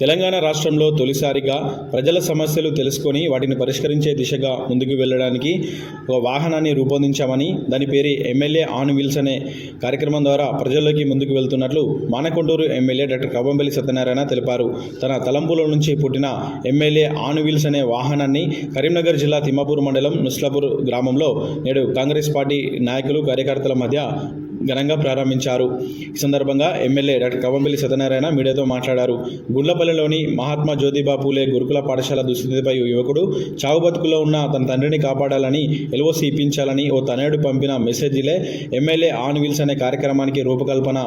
తెలంగాణ రాష్ట్రంలో తొలిసారిగా ప్రజల సమస్యలు తెలుసుకొని వాటిని పరిష్కరించే దిశగా ముందుకు వెళ్ళడానికి ఒక వాహనాన్ని రూపొందించామని దాని పేరు ఎమ్మెల్యే ఆన్ వీల్స్ అనే కార్యక్రమం ద్వారా ప్రజల్లోకి ముందుకు వెళ్తున్నట్లు మానకొండూరు ఎమ్మెల్యే డాక్టర్ కవ్వంపల్లి సత్యనారాయణ తెలిపారు. తన తలంపుల నుంచి పుట్టిన ఎమ్మెల్యే ఆన్ వీల్స్ అనే వాహనాన్ని కరీంనగర్ జిల్లా తిమ్మాపూర్ మండలం నుస్లాపూర్ గ్రామంలో నేడు కాంగ్రెస్ పార్టీ నాయకులు కార్యకర్తల మధ్య ఘనంగా ప్రారంభించారు. ఈ సందర్భంగా ఎమ్మెల్యే డాక్టర్ కవ్వంపల్లి సత్యనారాయణ మీడియాతో మాట్లాడారు. గుండ్లపల్లిలోని మహాత్మా జ్యోతిబా పూలే గురుకుల పాఠశాల దుస్థితిపై యువకుడు చావు బతుకులో ఉన్న తన తండ్రిని కాపాడాలని ఎల్ఓసి ఇప్పించాలని ఓ తనయుడు పంపిన మెసేజ్లే ఎమ్మెల్యే ఆన్ వీల్స్ అనే కార్యక్రమానికి రూపకల్పన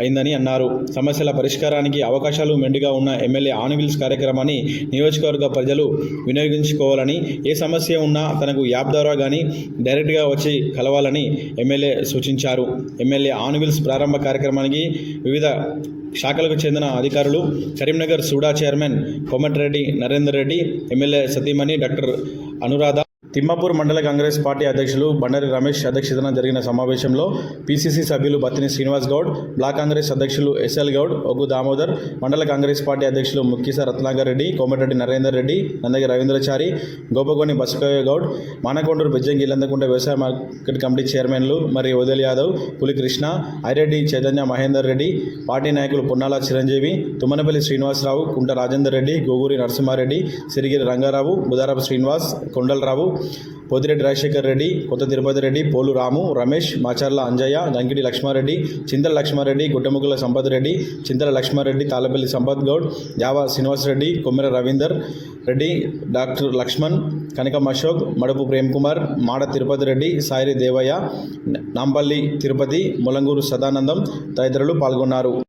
అయిందని అన్నారు. సమస్యల పరిష్కారానికి అవకాశాలు మెండుగా ఉన్న ఎమ్మెల్యే ఆన్ వీల్స్ కార్యక్రమాన్ని నియోజకవర్గ ప్రజలు వినియోగించుకోవాలని ఏ సమస్య ఉన్నా తనకు యాప్ ద్వారా కానీ డైరెక్ట్గా వచ్చి కలవాలని ఎమ్మెల్యే సూచించారు. ఎమ్మెల్యే ఆనువిల్స్ ప్రారంభ కార్యక్రమానికి వివిధ శాఖలకు చెందిన అధికారులు Karimnagar SUDA chairman Komatireddy Narender Reddy MLA సతీమణి డాక్టర్ అనురాధ తిమ్మాపూర్ మండల కాంగ్రెస్ పార్టీ అధ్యక్షులు బండరి రమేష్ అధ్యక్షతన జరిగిన సమావేశంలో పిసిసి సభ్యులు బత్తిని శ్రీనివాస్ గౌడ్ బ్లాక్ కాంగ్రెస్ అధ్యక్షులు ఎస్ఎల్ గౌడ్ ఒగ్గు దామోదర్ మండల కాంగ్రెస్ పార్టీ అధ్యక్షులు ముక్కిస రత్నాకర్ రెడ్డి కోమటిరెడ్డి నరేందర్ రెడ్డి నందగి రవీంద్రచారి గోపగోని బసకయ్య గౌడ్ మానకొండూరు బెజ్జంగి ఇల్లందకుంట వ్యవసాయ మార్కెట్ కమిటీ చైర్మన్లు మరి ఓదెల్ యాదవ్ పులి కృష్ణ ఐరెడ్డి చైతన్య మహేందర్ రెడ్డి పార్టీ నాయకులు పున్నాల చిరంజీవి తుమ్మనపల్లి శ్రీనివాసరావు కుంట రాజేందర్ రెడ్డి గోగూరి నరసింహారెడ్డి సిరిగిరి రంగారావు బుదారపు శ్రీనివాస్ కొండలరావు పోతిరెడ్డి రాజశేఖర్ రెడ్డి కొత్త తిరుపతి రెడ్డి పోలు రాము రమేష్ మాచర్ల అంజయ్య గంగిడి లక్ష్మారెడ్డి చింతల లక్ష్మారెడ్డి గుట్టముకుల సంపత్ రెడ్డి చింతల లక్ష్మారెడ్డి తాళపల్లి సంపత్ గౌడ్ జావా శ్రీనివాసరెడ్డి కొమ్మెర రవీందర్ రెడ్డి డాక్టర్ లక్ష్మణ్ కనకం అశోక్ మడుపు ప్రేమ్ కుమార్ మాడ తిరుపతి రెడ్డి సాయిరి దేవయ్య నాంపల్లి తిరుపతి ములంగూరు సదానందం తదితరులు పాల్గొన్నారు.